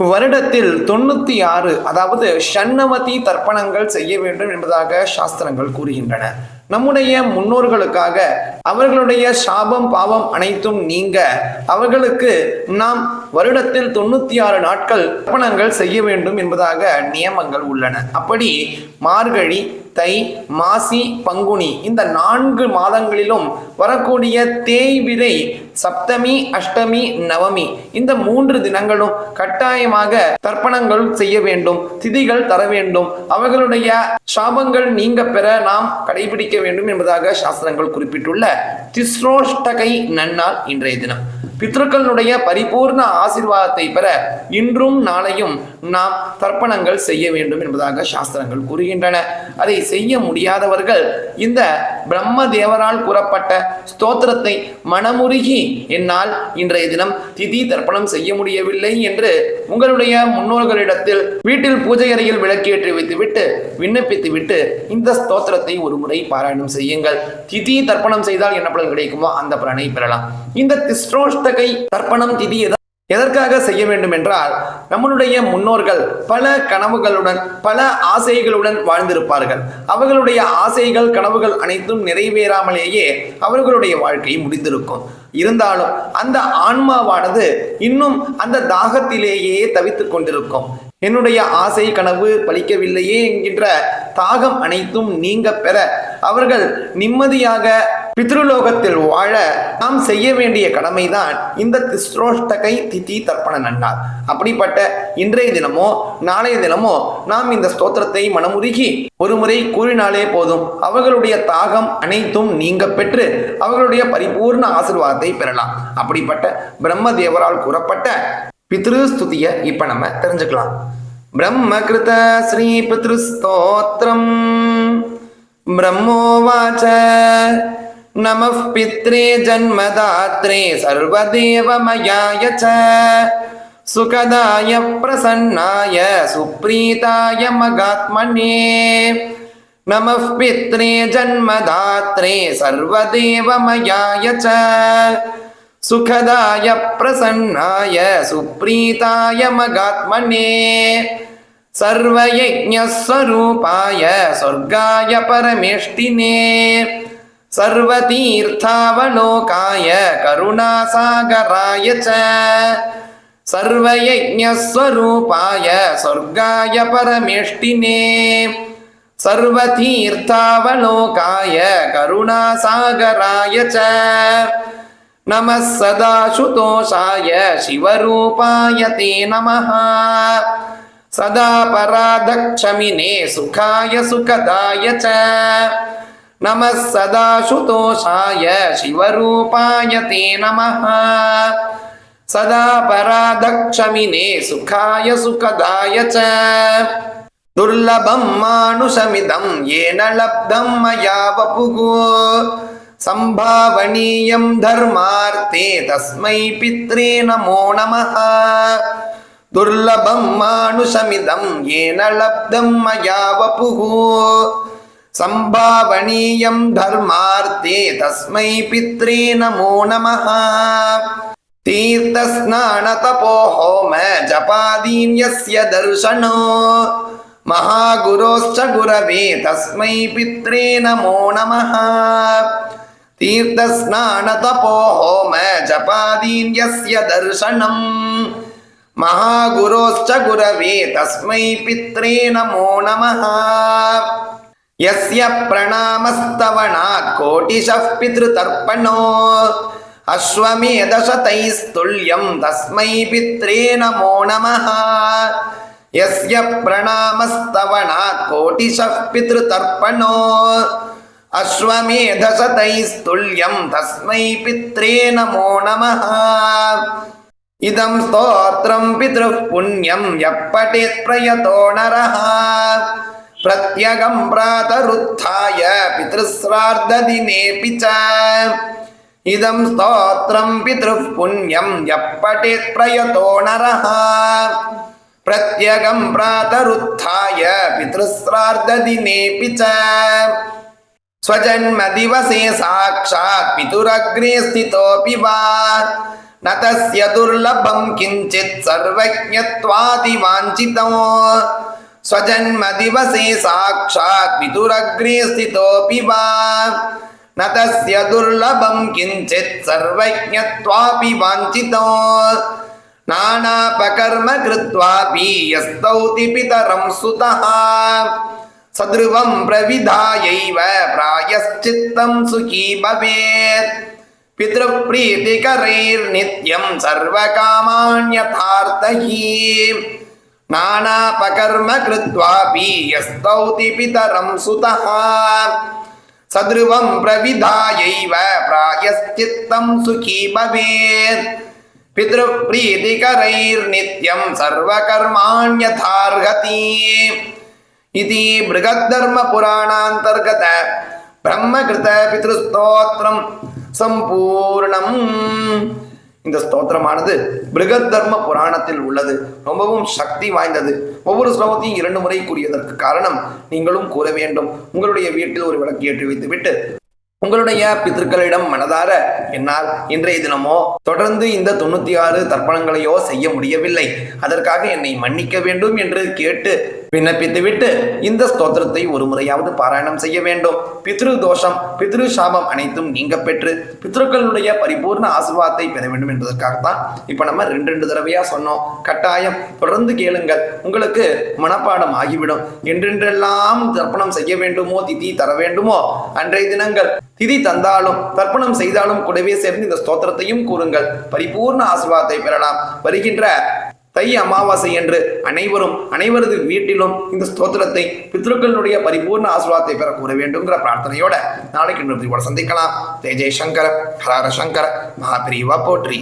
வருடத்தில் தொண்ணூத்தி ஆறு அதாவது ஷண்ணவதி தர்ப்பணங்கள் செய்ய வேண்டும் என்பதாக சாஸ்திரங்கள் கூறுகின்றன. நம்முடைய முன்னோர்களுக்காக அவர்களுடைய சாபம் பாவம் அனைத்தும் நீங்க அவர்களுக்கு நாம் வருடத்தில் தொண்ணூத்தி ஆறு நாட்கள் தர்ப்பணங்கள் செய்ய வேண்டும் என்பதாக நியமங்கள் உள்ளன. அப்படி மார்கழி தை மாசி பங்குனி இந்த நான்கு மாதங்களிலும் வரக்கூடிய தேய்பிரை சப்தமி அஷ்டமி நவமி இந்த மூன்று தினங்களும் கட்டாயமாக தர்ப்பணங்கள் செய்ய வேண்டும் திதிகள் தர வேண்டும். அவர்களுடைய சாபங்கள் நீங்க பெற நாம் கடைபிடிக்க வேண்டும் என்பதாக சாஸ்திரங்கள் குறிப்பிட்டுள்ள திஸ்ரோஷ்டகை நன்னால் இன்றைய தினம். பித்ருக்களுடைய பரிபூர்ண ஆசிர்வாதத்தை பெற இன்றும் நாளையும் நாம் தர்ப்பணங்கள் செய்ய வேண்டும் என்பதாக சாஸ்திரங்கள் கூறுகின்றன. அதை செய்ய முடியாதவர்கள் இந்த பிரம்ம தேவரால் கூறப்பட்ட ஸ்தோத்திரத்தை மனமுருகி என்னால் இன்றைய தினம் திதி தர்ப்பணம் செய்ய முடியவில்லை என்று உங்களுடைய முன்னோர்களிடத்தில் வீட்டில் பூஜை அறையில் விளக்கேற்றி வைத்துவிட்டு விண்ணப்பித்து விட்டு இந்த ஸ்தோத்திரத்தை ஒரு முறை பாராயணம் செய்யுங்கள். திதி தர்ப்பணம் செய்தால் என்ன பலன் கிடைக்குமோ அந்த பலனை பெறலாம். இந்த திஸ்ரோஷ்டகை தர்ப்பணம் திதி எதற்காக செய்ய வேண்டும் என்றால் நம்மளுடைய முன்னோர்கள் பல கனவுகளுடன் பல ஆசைகளுடன் வாழ்ந்திருப்பார்கள். அவர்களுடைய ஆசைகள் கனவுகள் அனைத்தும் நிறைவேறாமலேயே அவர்களுடைய வாழ்க்கை முடிந்திருக்கும். இருந்தாலும் அந்த ஆன்மாவானது இன்னும் அந்த தாகத்திலேயே தவித்துக் கொண்டிருக்கும். என்னுடைய ஆசை கனவு பலிக்கவில்லையே என்கின்ற தாகம் அனைத்தும் நீங்க பெற அவர்கள் நிம்மதியாக பித்ருலோகத்தில் வாழ நாம் செய்ய வேண்டிய கடமைதான் இந்த திஸ்ரோஷ்டகை திதி தர்ப்பண நன்னாள் அப்படிப்பட்ட இன்றைய தினமோ நாளைய தினமோ நாம் இந்த ஸ்தோத்திரத்தை மனமுருகி ஒரு முறை கூறினாலே போதும் அவர்களுடைய தாகம் அனைத்தும் நீங்க பெற்று அவர்களுடைய பரிபூர்ண ஆசீர்வாதத்தை பெறலாம் அப்படிப்பட்ட பிரம்ம தேவரால் கூறப்பட்ட பித்ரு ஸ்துதிய இப்ப நம்ம தெரிஞ்சுக்கலாம் பிரம்ம கிருத ஸ்ரீ பித்ரு ஸ்தோத்திரம் ब्रह्मोवाच नमः पित्रे जन्मदात्रे सर्वदेवमयाय च सुखदाय प्रसन्नाय सुप्रीताय मगात्मने नमः पित्रे जन्मदात्रे सर्वदेवमयाय च सुखदाय प्रसन्नाय सुप्रीताय मगात्मने सर्वयज्ञस्वरूपाय स्वर्गाय परमेष्टिने सर्वतीर्थावलोकाय करुणासागराय च सर्वयज्ञस्वरूपाय स्वर्गाय परमेष्टिने सर्वतीर्थावलोकाय करुणासागराय च नमः सदाशुतोषाय शिवरूपाय ते नमः सदा पराधक्षमिने सुखाय सुखदाय च நம சதா சுதோஷாய சிவரூபாய தே நம சதா பராதக்ஷமினே சுகாய சுகதாய ச. துர்லபம் மானுஷமிதம் ஏன லப்தம் மயா வபுகு. சம்பாவனீயம் தர்மார்த்தே தஸ்மை பித்ரே நமோ நம துர்லபம் மானுஷமிதம் ஏன லப்தம் மயா வபுகு. சம்பாவணீயம் தர்மார்த்தே தஸ்மை பித்ரே நமோ நம தீர்த்தஸ்நான தபோ ஹோம ஜபாதீன்யஸ்ய தர்ஷனோ. மகாகுரோஸ்ச குரவே தஸ்மை பித்ரே நமோ நம தீர்த்தஸ்நான தபோ ஹோம ஜபாதீன்யஸ்ய தர்ஷனம். மகாகுரோஸ்ச குரவே தஸ்மை பித்ரே நமோ நம यस्य प्रणामस्तवनात् कोटिशः पितृतर्पणो अश्वमेधशतैस्तुल्यं तस्मै पित्रे नमो नमः यस्य प्रणामस्तवनात् कोटिशः पितृतर्पणो अश्वमेधशतैस्तुल्यं तस्मै पित्रे नमो नमः इदं स्तोत्रं पितृः पुण्यं यः पठेत् प्रयतो नरः प्रत्यगं प्रातरुत्थाय पितृश्रार्धदिनेऽपि च इदं स्तोत्रं पितृः पुण्यं यः पठेत् प्रयतो नरः प्रत्यगं प्रातरुत्थाय पितृश्रार्धदिनेऽपि च स्वजन्मदिवसे साक्षात् पितुरग्रे स्थितोऽपि वा न तस्य दुर्लभं किञ्चित् सर्वज्ञत्वादिवाञ्छितो स्वजन्मदिवसे साक्षात् पितुरग्रे स्थितोऽपि वा न तस्य दुर्लभं किञ्चित् सर्वज्ञत्वापि वाञ्छितो नानापकर्म कृत्वापि यस्तौति पितरं सुतः सध्रुवं प्रविधायैव प्रायश्चित्तं सुखी भवेत् पितृप्रीतिकरैर्नित्यं सर्वकामान्यथार्थही नानापकर्म कृत्वापि यस्तौति पितरं सुतः सध्रुवं प्रविधायैव प्रायश्चित्तं सुखी भवेत् पितृप्रीतिकरैर्नित्यं सर्वकर्माण्यथार्हति इति बृहद्धर्मपुराणान्तर्गत ब्रह्मकृतपितृस्तोत्रं सम्पूर्णम् இந்த ஸ்தோத்திரமானது பிருகத்தர்ம புராணத்தில் உள்ளது. ரொம்பவும் சக்தி வாய்ந்தது. ஒவ்வொரு ஸ்லோகத்தையும் இரண்டு முறை கூறியதற்கு காரணம் நீங்களும் கூற வேண்டும். உங்களுடைய வீட்டில் ஒரு விளக்கு ஏற்றி வைத்துவிட்டு உங்களுடைய பித்திருக்களிடம் மனதார என்னால் இன்றைய தினமோ தொடர்ந்து இந்த தொண்ணூத்தி ஆறு தர்ப்பணங்களையோ செய்ய முடியவில்லை. அதற்காக என்னை மன்னிக்க வேண்டும் என்று கேட்டு விண்ணப்பித்துவிட்டு இந்த ஸ்தோத்திரத்தை ஒரு முறையாவது பாராயணம் செய்ய வேண்டும். பித்ரு தோஷம் பித்ரு சாபம் அனைத்தும் நீங்க பெற்று பித்ருக்களுடைய பரிபூர்ண ஆசிர்வாதத்தை பெற வேண்டும் என்பதற்காகத்தான் இப்ப நம்ம ரெண்டு ரெண்டு தடவையா சொன்னோம். கட்டாயம் தொடர்ந்து கேளுங்கள். உங்களுக்கு மனப்பாடம் ஆகிவிடும். என்றென்றெல்லாம் தர்ப்பணம் செய்ய வேண்டுமோ திதி தர வேண்டுமோ அன்றைய தினங்கள் திதி தந்தாலும் தர்ப்பணம் செய்தாலும் கூடவே சேர்ந்து இந்த ஸ்தோத்திரத்தையும் கூறுங்கள். பரிபூர்ண ஆசிர்வாதத்தை பெறலாம். வருகின்ற தை அமாவாசை என்று அனைவரும் அனைவரது வீட்டிலும் இந்த ஸ்தோத்திரத்தை பித்ருக்களுடைய பரிபூர்ண ஆசீர்வாதத்தை பெற கூற வேண்டும்ங்கிற பிரார்த்தனையோட நாளைக்கு நிறுத்தி கூட சந்திக்கலாம். தேஜய் சங்கர் ஹரஹர சங்கர மகாபிரிவா போற்றி.